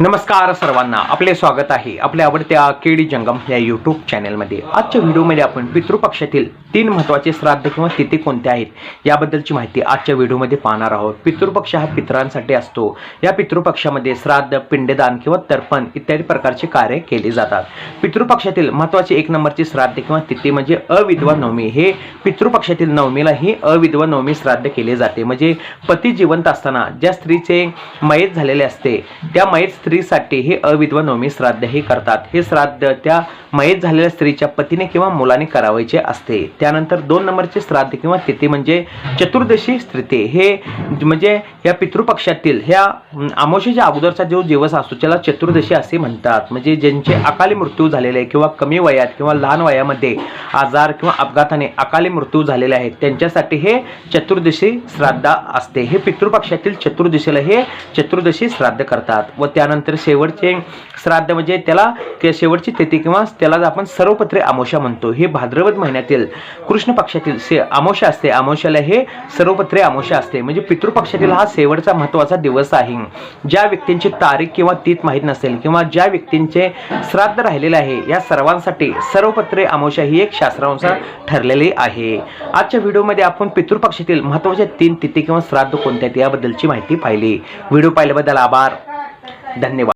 नमस्कार सर्वांना आपले स्वागत आहे आपल्या आवडत्या केडी जंगम या यूट्यूब चॅनलमध्ये आजच्या व्हिडिओमध्ये आपण पितृपक्षातील तीन महत्त्वाचे श्राद्ध किंवा तिथी कोणत्या आहेत याबद्दलची माहिती आजच्या व्हिडिओमध्ये पाहणार आहोत. पितृपक्ष हा पितरांसाठी असतो. या पितृपक्षामध्ये श्राद्ध पिंडदान किंवा तर्पण इत्यादी प्रकारचे कार्य केले जातात. पितृपक्षातील महत्त्वाचे एक नंबरची श्राद्ध किंवा तिथी म्हणजे अविधवा नवमी. हे पितृपक्षातील नवमीला ही अविधवा नवमी श्राद्ध केले जाते. म्हणजे पती जिवंत असताना ज्या स्त्रीचे मयत झालेले असते त्या मयत स्त्रीसाठी हे अविधवा नवमी श्राद्ध हे करतात. हे श्राद्ध त्या मयत झालेल्या स्त्रीच्या पतीने किंवा मुलाने करावायचे असते. त्यानंतर दोन नंबरचे श्राद्ध किंवा तिथी म्हणजे चतुर्दशी स्त्रीते हे म्हणजे या पितृपक्षातील ह्या आमोशीच्या अगोदरचा जो दिवस असतो त्याला चतुर्दशी असे म्हणतात. म्हणजे ज्यांचे अकाली मृत्यू झालेले आहे किंवा कमी वयात किंवा लहान वयामध्ये आजार किंवा अपघाताने अकाली मृत्यू झालेले आहेत त्यांच्यासाठी हे चतुर्दशी श्राद्ध असते. हे पितृपक्षातील चतुर्दशीला हे चतुर्दशी श्राद्ध करतात व त्यानंतर शेवटचे श्राद्ध म्हणजे त्याला शेवटची तिथी किंवा त्याला आपण सर्वपत्रे आमोशा म्हणतो. हे भाद्रपद महिन्यातील कृष्ण पक्षातील से आमोशा असते. आमोशाला हे सर्वपत्रे आमोशा असते. म्हणजे पितृपक्षातील हा शेवटचा महत्त्वाचा दिवस आहे. ज्या व्यक्तींची तारीख किंवा तीत माहीत नसेल किंवा ज्या व्यक्तींचे श्राद्ध राहिलेले आहे या सर्वांसाठी सर्वपत्रे आमोशा ही एक शास्त्रानुसार ठरलेली आहे. आजच्या व्हिडिओमध्ये आपण पितृपक्षातील महत्त्वाच्या तीन तिथी किंवा श्राद्ध कोणत्या याबद्दलची माहिती पाहिली. व्हिडिओ पाहिल्याबद्दल आभार. धन्यवाद.